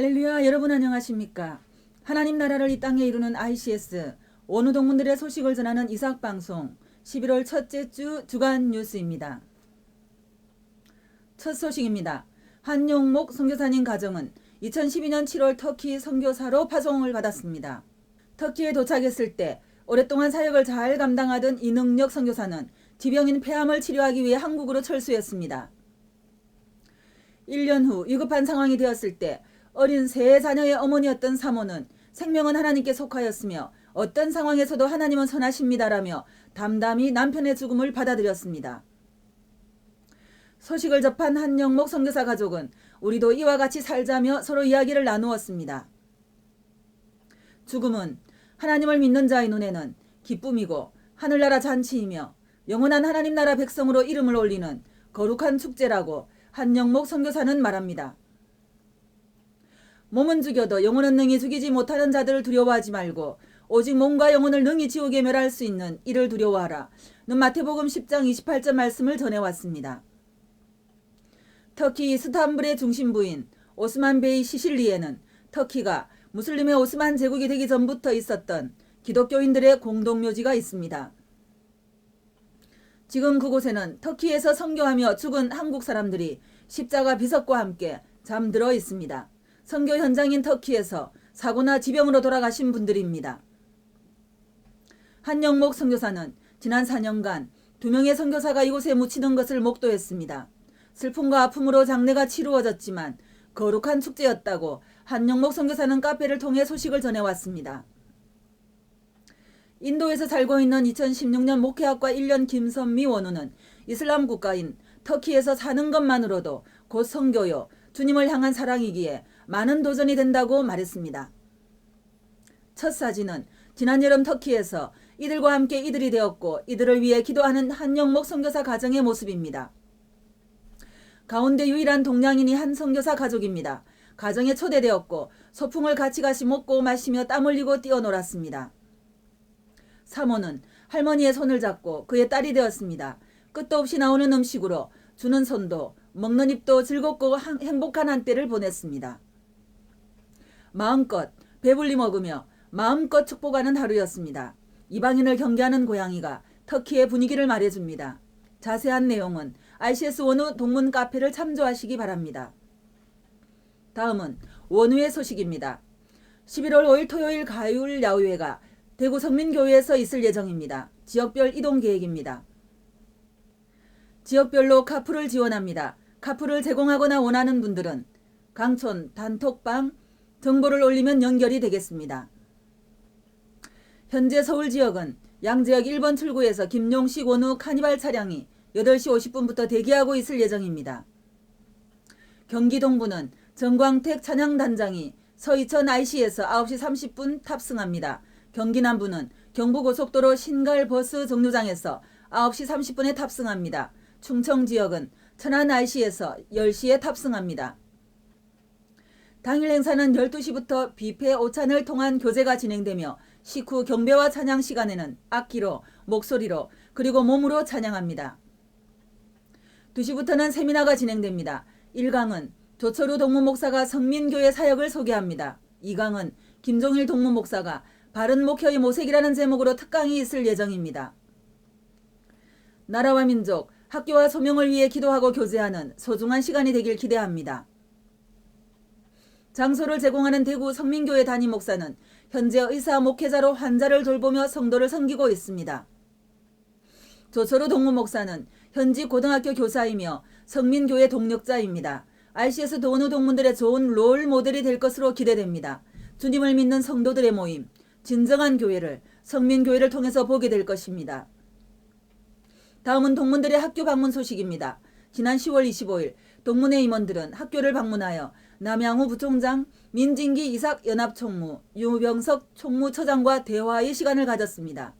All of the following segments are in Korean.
할렐루야 여러분 안녕하십니까 하나님 나라를 이 땅에 이루는 ICS 원우 동문들의 소식을 전하는 이삭 방송 11월 첫째 주 주간 뉴스입니다. 첫 소식입니다. 한용목 선교사님 가정은 2012년 7월 터키 선교사로 파송을 받았습니다. 터키에 도착했을 때 오랫동안 사역을 잘 감당하던 이능력 선교사는 지병인 폐암을 치료하기 위해 한국으로 철수했습니다. 1년 후 위급한 상황이 되었을 때 어린 세 자녀의 어머니였던 사모는 생명은 하나님께 속하였으며 어떤 상황에서도 하나님은 선하십니다라며 담담히 남편의 죽음을 받아들였습니다. 소식을 접한 한영목 선교사 가족은 우리도 이와 같이 살자며 서로 이야기를 나누었습니다. 죽음은 하나님을 믿는 자의 눈에는 기쁨이고 하늘나라 잔치이며 영원한 하나님 나라 백성으로 이름을 올리는 거룩한 축제라고 한영목 선교사는 말합니다. 몸은 죽여도 영혼은 능히 죽이지 못하는 자들을 두려워하지 말고 오직 몸과 영혼을 능히 지옥에 멸할 수 있는 이를 두려워하라. 는 마태복음 10장 28절 말씀을 전해왔습니다. 터키 이스탄불의 중심부인 오스만 베이 시실리에는 터키가 무슬림의 오스만 제국이 되기 전부터 있었던 기독교인들의 공동묘지가 있습니다. 지금 그곳에는 터키에서 선교하며 죽은 한국 사람들이 십자가 비석과 함께 잠들어 있습니다. 선교 현장인 터키에서 사고나 지병으로 돌아가신 분들입니다. 한영목 선교사는 지난 4년간 두 명의 선교사가 이곳에 묻히는 것을 목도했습니다. 슬픔과 아픔으로 장례가 치루어졌지만 거룩한 축제였다고 한영목 선교사는 카페를 통해 소식을 전해왔습니다. 인도에서 살고 있는 2016년 목회학과 1년 김선미 원우는 이슬람 국가인 터키에서 사는 것만으로도 곧 선교요 주님을 향한 사랑이기에 많은 도전이 된다고 말했습니다. 첫 사진은 지난 여름 터키에서 이들과 함께 이들이 되었고 이들을 위해 기도하는 한영목 선교사 가정의 모습입니다. 가운데 유일한 동양인이 한 선교사 가족입니다. 가정에 초대되었고 소풍을 같이 가시 먹고 마시며 땀 흘리고 뛰어놀았습니다. 사모는 할머니의 손을 잡고 그의 딸이 되었습니다. 끝도 없이 나오는 음식으로 주는 손도 먹는 입도 즐겁고 행복한 한때를 보냈습니다. 마음껏 배불리 먹으며 마음껏 축복하는 하루였습니다. 이방인을 경계하는 고양이가 터키의 분위기를 말해줍니다. 자세한 내용은 ICS 원우 동문 카페를 참조하시기 바랍니다. 다음은 원우의 소식입니다. 11월 5일 토요일 가요일 야후회가 대구 성민교회에서 있을 예정입니다. 지역별 이동 계획입니다. 지역별로 카풀을 지원합니다. 카풀을 제공하거나 원하는 분들은 강촌 단톡방 정보를 올리면 연결이 되겠습니다. 현재 서울 지역은 양지역 1번 출구에서 김용식 원우 카니발 차량이 8시 50분부터 대기하고 있을 예정입니다. 경기 동부는 정광택 찬양단장이 서이천 IC에서 9시 30분 탑승합니다. 경기 남부는 경부고속도로 신갈 버스 정류장에서 9시 30분에 탑승합니다. 충청 지역은 천안 IC에서 10시에 탑승합니다. 당일 행사는 12시부터 뷔페 오찬을 통한 교제가 진행되며 식후 경배와 찬양 시간에는 악기로, 목소리로, 그리고 몸으로 찬양합니다. 2시부터는 세미나가 진행됩니다. 1강은 조철우 동문 목사가 성민교회 사역을 소개합니다. 2강은 김종일 동문 목사가 바른 목회의 모색이라는 제목으로 특강이 있을 예정입니다. 나라와 민족, 학교와 소명을 위해 기도하고 교제하는 소중한 시간이 되길 기대합니다. 장소를 제공하는 대구 성민교회 담임 목사는 현재 의사 목회자로 환자를 돌보며 성도를 섬기고 있습니다. 조철우 동문 목사는 현지 고등학교 교사이며 성민교회 동력자입니다. RCS 도원우 동문들의 좋은 롤 모델이 될 것으로 기대됩니다. 주님을 믿는 성도들의 모임, 진정한 교회를 성민교회를 통해서 보게 될 것입니다. 다음은 동문들의 학교 방문 소식입니다. 지난 10월 25일 동문회 임원들은 학교를 방문하여 남양호 부총장, 민진기 이삭 연합총무, 유병석 총무처장과 대화의 시간을 가졌습니다.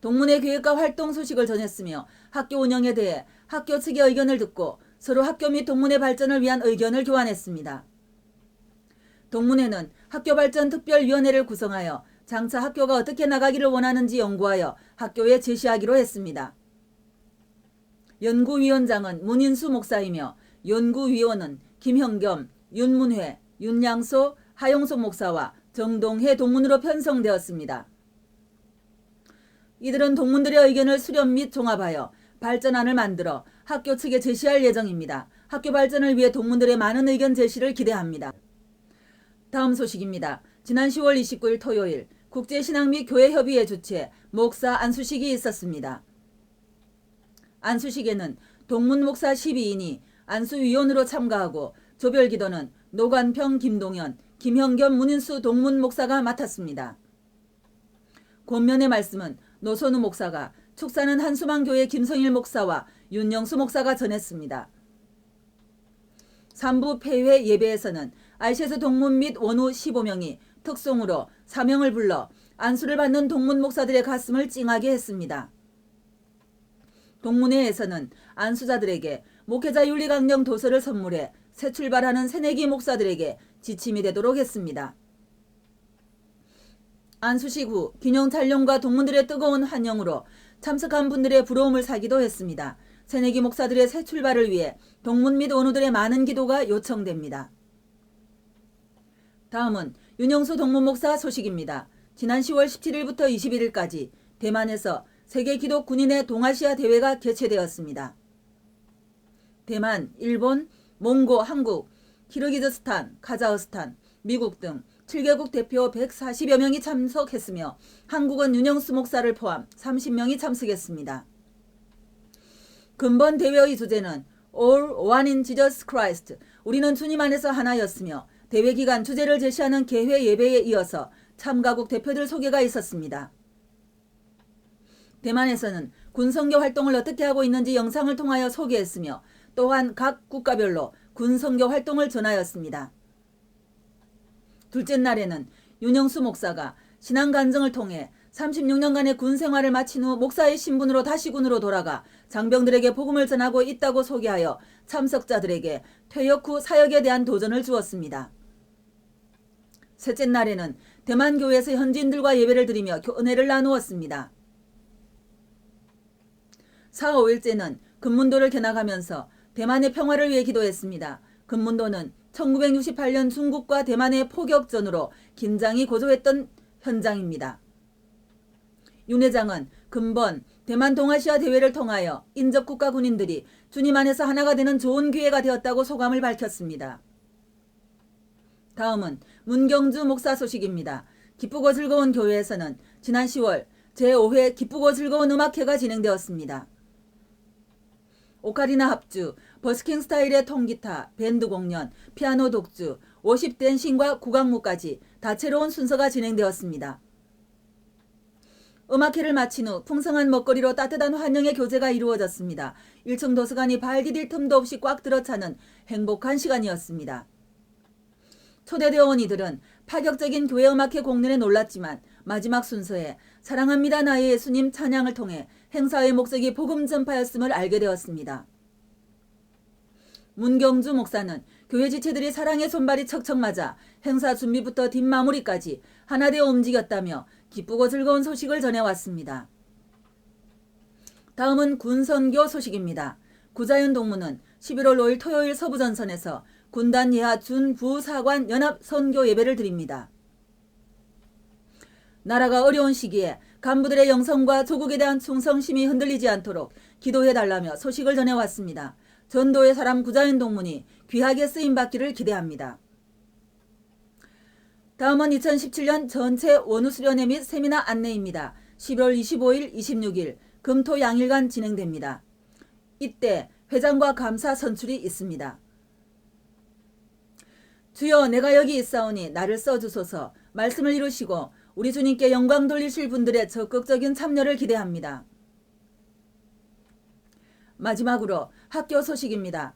동문회 계획과 활동 소식을 전했으며 학교 운영에 대해 학교 측의 의견을 듣고 서로 학교 및 동문회 발전을 위한 의견을 교환했습니다. 동문회는 학교 발전 특별위원회를 구성하여 장차 학교가 어떻게 나가기를 원하는지 연구하여 학교에 제시하기로 했습니다. 연구위원장은 문인수 목사이며 연구위원은 김형겸, 윤문회, 윤양소, 하용석 목사와 정동해 동문으로 편성되었습니다. 이들은 동문들의 의견을 수렴 및 종합하여 발전안을 만들어 학교 측에 제시할 예정입니다. 학교 발전을 위해 동문들의 많은 의견 제시를 기대합니다. 다음 소식입니다. 지난 10월 29일 토요일 국제신앙 및 교회협의회 주최 목사 안수식이 있었습니다. 안수식에는 동문 목사 12인이 안수위원으로 참가하고 조별기도는 노관평 김동현, 김형겸 문인수 동문 목사가 맡았습니다. 권면의 말씀은 노선우 목사가 축사는 한수만교회 김성일 목사와 윤영수 목사가 전했습니다. 3부 폐회 예배에서는 알셰스 동문 및 원우 15명이 특송으로 사명을 불러 안수를 받는 동문 목사들의 가슴을 찡하게 했습니다. 동문회에서는 안수자들에게 목회자 윤리강령 도서를 선물해 새 출발하는 새내기 목사들에게 지침이 되도록 했습니다. 안수식 후 균형 촬영과 동문들의 뜨거운 환영으로 참석한 분들의 부러움을 사기도 했습니다. 새내기 목사들의 새 출발을 위해 동문 및 원우들의 많은 기도가 요청됩니다. 다음은 윤영수 동문 목사 소식입니다. 지난 10월 17일부터 21일까지 대만에서 세계 기독 군인의 동아시아 대회가 개최되었습니다. 대만, 일본, 몽고, 한국, 키르기즈스탄, 카자흐스탄, 미국 등 7개국 대표 140여 명이 참석했으며 한국은 윤영수 목사를 포함 30명이 참석했습니다. 근본 대회의 주제는 All One in Jesus Christ, 우리는 주님 안에서 하나였으며 대회 기간 주제를 제시하는 개회 예배에 이어서 참가국 대표들 소개가 있었습니다. 대만에서는 군선교 활동을 어떻게 하고 있는지 영상을 통하여 소개했으며 또한 각 국가별로 군선교 활동을 전하였습니다. 둘째 날에는 윤영수 목사가 신앙 간증을 통해 36년간의 군 생활을 마친 후 목사의 신분으로 다시 군으로 돌아가 장병들에게 복음을 전하고 있다고 소개하여 참석자들에게 퇴역 후 사역에 대한 도전을 주었습니다. 셋째 날에는 대만 교회에서 현지인들과 예배를 드리며 은혜를 나누었습니다. 4, 5일째는 금문도를 견학하면서 대만의 평화를 위해 기도했습니다. 금문도는 1968년 중국과 대만의 포격전으로 긴장이 고조했던 현장입니다. 윤 회장은 근본 대만 동아시아 대회를 통하여 인접국가 군인들이 주님 안에서 하나가 되는 좋은 기회가 되었다고 소감을 밝혔습니다. 다음은 문경주 목사 소식입니다. 기쁘고 즐거운 교회에서는 지난 10월 제5회 기쁘고 즐거운 음악회가 진행되었습니다. 오카리나 합주, 버스킹 스타일의 통기타, 밴드 공연, 피아노 독주, 워십 댄싱과 국악무까지 다채로운 순서가 진행되었습니다. 음악회를 마친 후 풍성한 먹거리로 따뜻한 환영의 교제가 이루어졌습니다. 1층 도서관이 발 디딜 틈도 없이 꽉 들어차는 행복한 시간이었습니다. 초대대원 이들은 파격적인 교회 음악회 공연에 놀랐지만 마지막 순서에 사랑합니다 나의 예수님 찬양을 통해 행사의 목적이 복음 전파였음을 알게 되었습니다. 문경주 목사는 교회 지체들이 사랑의 손발이 척척 맞아 행사 준비부터 뒷마무리까지 하나 되어 움직였다며 기쁘고 즐거운 소식을 전해왔습니다. 다음은 군선교 소식입니다. 구자연 동무는 11월 5일 토요일 서부전선에서 군단 예하 준부사관 연합 선교 예배를 드립니다. 나라가 어려운 시기에 간부들의 영성과 조국에 대한 충성심이 흔들리지 않도록 기도해달라며 소식을 전해왔습니다. 전도의 사람 구자연 동문이 귀하게 쓰임받기를 기대합니다. 다음은 2017년 전체 원우 수련회 및 세미나 안내입니다. 11월 25일, 26일 금토 양일간 진행됩니다. 이때 회장과 감사 선출이 있습니다. 주여 내가 여기 있사오니 나를 써주소서 말씀을 이루시고 우리 주님께 영광 돌리실 분들의 적극적인 참여를 기대합니다. 마지막으로 학교 소식입니다.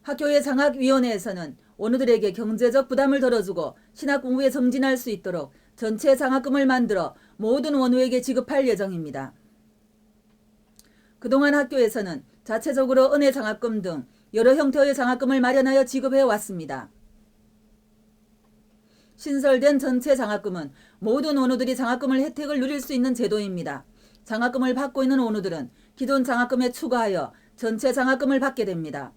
학교의 장학위원회에서는 원우들에게 경제적 부담을 덜어주고 신학 공부에 정진할 수 있도록 전체 장학금을 만들어 모든 원우에게 지급할 예정입니다. 그동안 학교에서는 자체적으로 은혜 장학금 등 여러 형태의 장학금을 마련하여 지급해 왔습니다. 신설된 전체 장학금은 모든 원우들이 장학금을 혜택을 누릴 수 있는 제도입니다. 장학금을 받고 있는 원우들은 기존 장학금에 추가하여 전체 장학금을 받게 됩니다.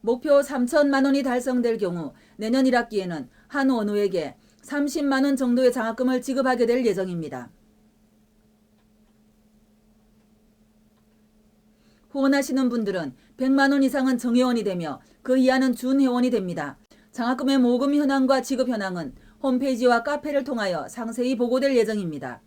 목표 3천만 원이 달성될 경우 내년 1학기에는 한 원우에게 30만 원 정도의 장학금을 지급하게 될 예정입니다. 후원하시는 분들은 100만 원 이상은 정회원이 되며 그 이하는 준회원이 됩니다. 장학금의 모금 현황과 지급 현황은 홈페이지와 카페를 통하여 상세히 보고될 예정입니다.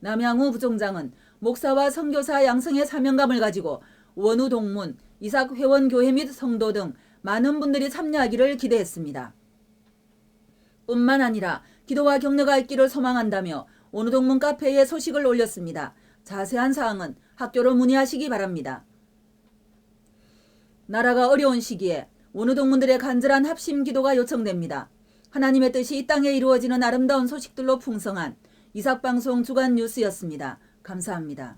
남양우 부총장은 목사와 선교사 양성의 사명감을 가지고 원우 동문, 이삭 회원 교회 및 성도 등 많은 분들이 참여하기를 기대했습니다. 뿐만 아니라 기도와 격려가 있기를 소망한다며 원우 동문 카페에 소식을 올렸습니다. 자세한 사항은 학교로 문의하시기 바랍니다. 나라가 어려운 시기에 원우 동문들의 간절한 합심 기도가 요청됩니다. 하나님의 뜻이 이 땅에 이루어지는 아름다운 소식들로 풍성한 이삭방송 주간 뉴스였습니다. 감사합니다.